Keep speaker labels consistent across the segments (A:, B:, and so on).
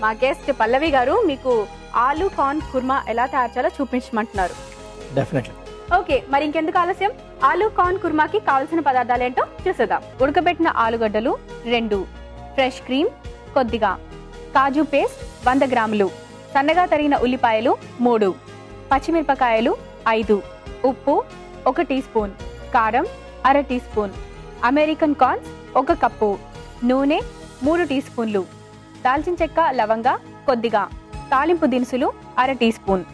A: మా గెస్ట్ పల్లవి గారు మీకు ఆలు కార్న్ కుర్మా ఎలా తయారు చేయాలో చూపించమంటున్నారు.
B: డెఫినెట్లీ
A: ఓకే మరి ఇంకెందుకు ఆలస్యం? ఆలు కార్న్ కుర్మాకి కావాల్సిన పదార్థాలు ఏంటో చూసేద్దాం. ఉడకబెట్టిన ఆలుగడ్డలు రెండు. ఫ్రెష్ క్రీమ్ కొద్దిగా. కాజు పేస్ట్ వంద గ్రాములు. సన్నగా తరిగిన ఉల్లిపాయలు మూడు. పచ్చిమిరపకాయలు ఐదు. ఉప్పు ఒక టీ స్పూన్. కారం అర టీ స్పూన్. అమెరికన్ కార్న్స్ ఒక కప్పు. నూనె మూడు టీ స్పూన్లు. దాల్చిన చెక్క లవంగా కొద్దిగా తాలింపు దినుసులు అర టీ స్పూన్.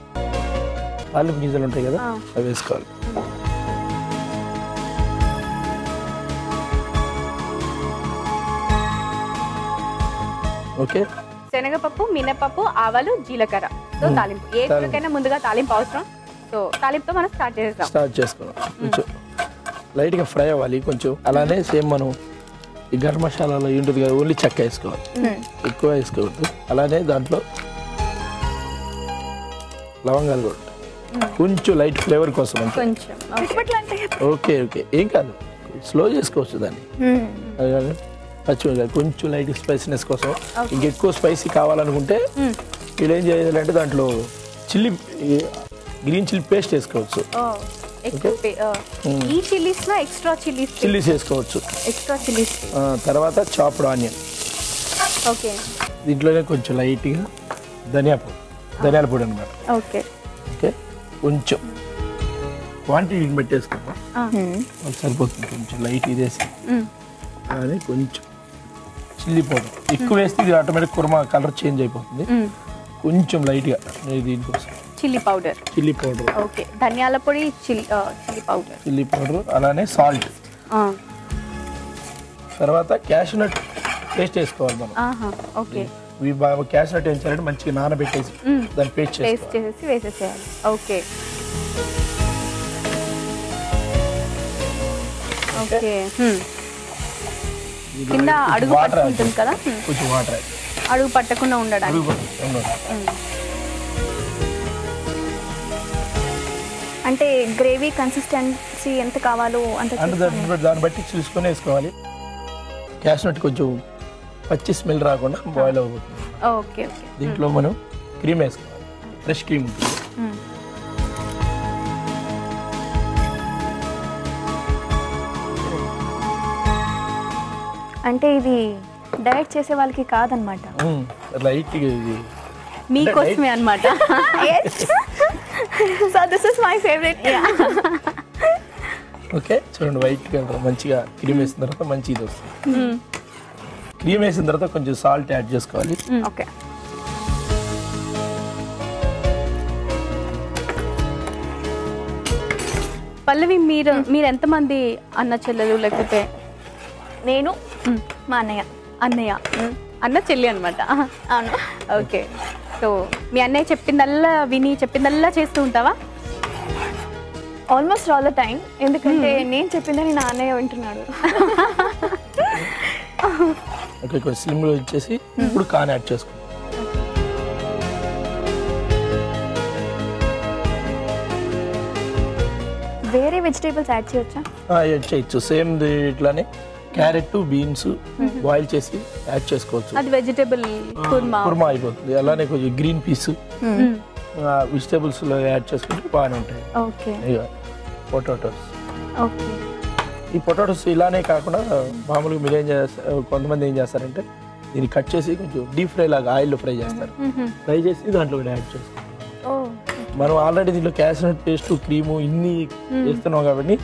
B: తాలింపు గింజలు ఉంటాయి కదా
A: ఆ.
B: అవి వేసుకోవాలి. ఓకే.
A: శనగపప్పు మినపప్పు ఆవాలు జీలకర్ర. సో. తాలింపు. ఏ. కూరకైనా ముందుగా తాలింపు అవసరం. సో తాలింపుతో మనం స్టార్ట్ చేసేద్దాం.
B: స్టార్ట్ కొంచెం లైట్గా ఫ్రై అవ్వాలి కొంచెం. అలానే సేమ్ మనం ఈ గరం మసాలాలో ఉంటుంది కదా ఓన్లీ చెక్క వేసుకోవాలి. ఎక్కువ వేసుకోవద్దు. అలానే దాంట్లో లవంగాలు కూడా కొంచెం లైట్ ఫ్లేవర్ కోసం. ఓకే. ఓకే ఏం కాదు. స్లో చేసుకోవచ్చు దాన్ని. పచ్చిమిరపకాయలు కొంచెం లైట్ స్పైసీనెస్ కోసం. ఇంకెక్కువ స్పైసీ కావాలనుకుంటే. వీళ్ళు ఏం చేయాలంటే దాంట్లో చిల్లీ గ్రీన్ చిల్లీ పేస్ట్ వేసుకోవచ్చు.
A: ఈ చిల్లీస్లో ఎక్స్ట్రా చిల్లీస్
B: చిల్లీస్ వేసుకోవచ్చు.
A: ఎక్స్ట్రా చిల్లీస్
B: తర్వాత చాప్డ్ ఆనియన్.
A: ఓకే.
B: దీంట్లోనే కొంచెం లైట్గా ధనియా పొడి. ధనియాల పొడి అనమాట
A: ఓకే.
B: ఓకే? కొంచెం. క్వాంటిటీని అది సరిపోతుంది కొంచెం లైట్ ఇదేసి. కానీ కొంచెం చిల్లీ పౌడర్. ఎక్కువ వేస్తే ఇది ఆటోమేటిక్ కుర్మా కలర్ చేంజ్ అయిపోతుంది. కొంచెం లైట్గా. దీనికోసం.
A: Chilli powder.
B: Chilli powder.
A: Okay ధనియాల పొడి chilli chilli powder.
B: Chilli powder అలానే సాల్ట్. తర్వాత క్యాషనట్ పేస్ట్ వేసుకోవాలి మనం.
A: ఆహా ఓకే.
B: ఇవి బాగా క్యాషనట్ ఏం చేయాలంటే మంచిగా నానబెట్టేసి. దాన్ని పేస్ట్
A: పేస్ట్
B: చేసుకోవాలి
A: చేసేసి వేసేసేయాలి. ఓకే. ఓకే. కింద అడుగు పట్టుకుంటుంది కదా.
B: కొంచెం వాటర్.
A: అడుగు పట్టకుండా ఉండడానికి.
C: అంటే గ్రేవీ కన్సిస్టెన్సీ ఎంత కావాలో అంత
B: అంటే దాన్ని బట్టి- చూసుకొని వేసుకోవాలి. క్యాషనట్ కొంచెం పచ్చి స్మెల్ రాకుండా బాయిల్ అవుతుంది
A: ఓకే ఓకే.
B: దీంట్లో మనం క్రీమ్ వేసుకోవాలి. ఫ్రెష్ క్రీమ్ ఉంటుంది.
C: అంటే ఇది డైట్ చేసే వాళ్ళకి కాదనమాట.
B: లైట్ ఇది.
A: మీకోసమే అన్నమాట.
C: So this is my favourite
B: okay చూడండి వైట్ కలర్ మంచిగా క్రీమ్ వేసిన తర్వాత మంచి ఇది వస్తుంది. క్రీమ్ వేసిన తర్వాత కొంచెం సాల్ట్ యాడ్ చేసుకోవాలి.
C: ఓకే
A: పల్లవి మీరు మీరు ఎంతమంది అన్న చెల్లెలు లేకపోతే?
C: నేను. మా అన్నయ్య.
A: అన్నయ్య. అన్న చెల్లి అనమాట
C: అవును.
A: ఓకే సో మీ అన్నయ్య చెప్పిందల్లా విని చెప్పిందల్లా చేస్తూ ఉంటావా?
C: ఆల్మోస్ట్ ఆల్ ద టైం ఎందుకంటే నేను చెప్పిందని నా అన్నయ్య వింటున్నాడు.
B: ఓకే కొంచెం స్లిమ్లో ఇచ్చేసి ఇప్పుడు కాన్ యాడ్ చేసుకోవాలి
C: వేరే వెజిటేబుల్స్ యాడ్ చేయొచ్చా?
B: యాడ్ చేయొచ్చు. సేమ్ ఇట్లానే. క్యారెట్ బీన్స్ బాయిల్ చేసి యాడ్ చేసుకోవచ్చు.
A: అది వెజిటేబుల్ కుర్మా.
B: కుర్మా అయిపోతుంది. అలానే కొంచెం గ్రీన్ పీస్ వెజిటేబుల్స్లో యాడ్ చేసుకుంటే బాగానే ఉంటాయి.
A: ఓకే.
B: పొటాటోస్.
A: ఓకే.
B: ఈ పొటాటోస్ ఇలానే కాకుండా మామూలుగా మీరు ఏం చేస్తారు కొంతమంది ఏం చేస్తారంటే దీన్ని కట్ చేసి కొంచెం డీప్ ఫ్రై లాగా ఆయిల్లో ఫ్రై చేస్తారు. ఫ్రై చేసి దాంట్లో కూడా యాడ్ చేస్తారు మనం ఆల్రెడీ దీంట్లో క్యాషనట్ పేస్ట్ క్రీము ఇన్ని వేస్తున్నాం కాబట్టి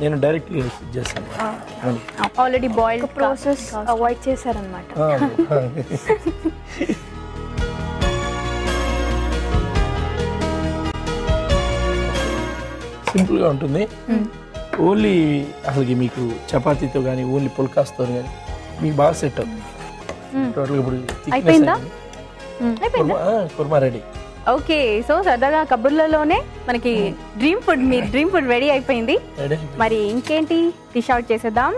B: నేను డైరెక్ట్ చేస్తాను.
A: ఆల్రెడీ బాయిల్డ్
C: ప్రాసెస్ అవాయిడ్ చేశారనమాట
B: సింపుల్గా ఉంటుంది. ఓన్లీ అసలుకి మీకు చపాతీతో కానీ ఓన్లీ పుల్కాస్తో కానీ మీకు బాగా సెట్ అవుతుంది. టోటల్గా ఇప్పుడు కుర్మా రెడీ.
A: ఓకే సో సరదాగా కబుర్లలోనే మనకి డ్రీమ్ ఫుడ్ మీ డ్రీమ్ ఫుడ్ రెడీ అయిపోయింది. మరి ఇంకేంటి? డిష్ అవుట్ చేసేద్దాం.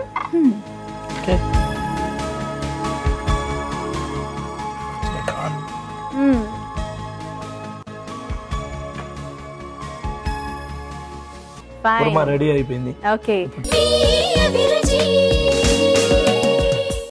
B: రెడీ అయిపోయింది.
A: ఓకే